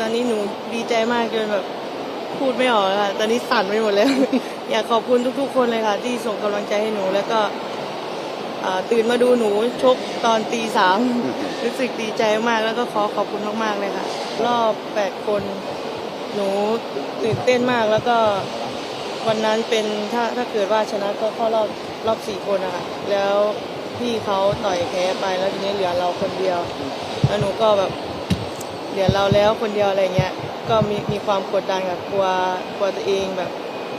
ตอนนี้หนูดีใจมากจนแบบพูดไม่ออกแล้วค่ะ ตอนนี้สั่นไปหมดแล้ว อยากขอบคุณทุก ๆ คนเลยค่ะ ที่ส่งกำลังใจให้หนูแล้วก็อ่าตื่นมาดูหนูชกตอนตีสามรู้สึกดีใจมากแล้วก็ขอขอบคุณมากๆเลยค่ะ รอบแปดคน หนูตื่นเต้นมากแล้วก็วันนั้นเป็นถ้าถ้าเกิดว่าชนะก็เข้ารอบรอบสี่คนนะคะแล้วพี่เขาต่อยแพ้ไปแล้วทีนี้เหลือเราคนเดียว แล้วหนูก็แบบ เหลือเราแล้วคนเดียวอะไรเงี้ยก็มีมีความกดดันกับกลัวกลัวตัวเองแบบ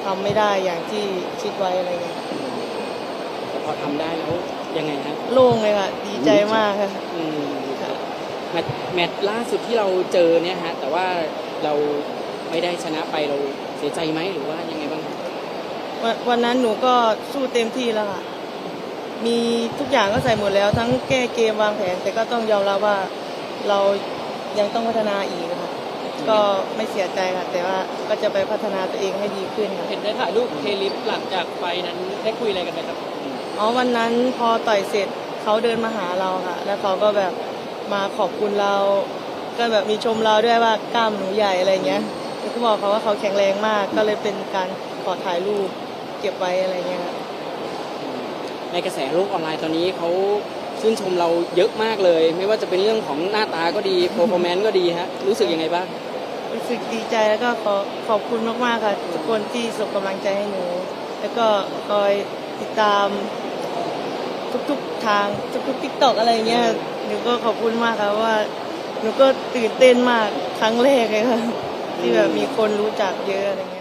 ทำไม่ได้อย่างที่คิดไว้อะไรเงี้ยแต่พอทำได้แล้วยังไงฮะโล่งเลยค่ะดีใจมากค่ะ อืมค่ะแมตช์แมตช์ล่าสุดที่เราเจอเนี่ยฮะแต่ว่าเราไม่ได้ชนะไปเราเสียใจไหมหรือว่ายังไงบ้างครับวันวันนั้นหนูก็สู้เต็มที่แล้วค่ะ มีทุกอย่างก็ใส่หมดแล้ว ทั้งแก้เกมวางแผน แต่ก็ต้องยอมรับว่าเรา ยังต้องพัฒนาอีกค่ะก็ไม่เสียใจค่ะ แต่ว่าก็จะไปพัฒนาตัวเองให้ดีขึ้นค่ะเห็นได้ถ่ายรูปเทลิฟหลังจากไฟนั้นได้คุยอะไรกันไหมครับอ๋อวันนั้นพอต่อยเสร็จเขาเดินมาหาเราค่ะ แล้วเขาก็แบบมาขอบคุณเรา ก็แบบมีชมเราด้วยว่ากล้ามหนูใหญ่อะไรเงี้ยแล้วก็บอกเขาว่าเขาแข็งแรงมาก ก็เลยเป็นการขอถ่ายรูปเก็บไว้อะไรเงี้ยค่ะในกระแสโลกออนไลน์ตอนนี้เขา ชื่นชมเราเยอะมากเลย ไม่ว่าจะเป็นเรื่องของหน้าตาก็ดีโปรแมนก็ดีฮะรู้สึกยังไงบ้างรู้สึกดีใจแล้วก็ขอขอบคุณมากๆค่ะทุกคนที่ส่งกำลังใจให้หนู แล้วก็คอยติดตามทุกๆทางทุกๆทิกตอกอะไรเงี้ยหนูก็ขอบคุณมากค่ะว่า หนูก็ตื่นเต้นมากครั้งแรกเลยค่ะที่แบบมีคนรู้จักเยอะอะไรเงี้ย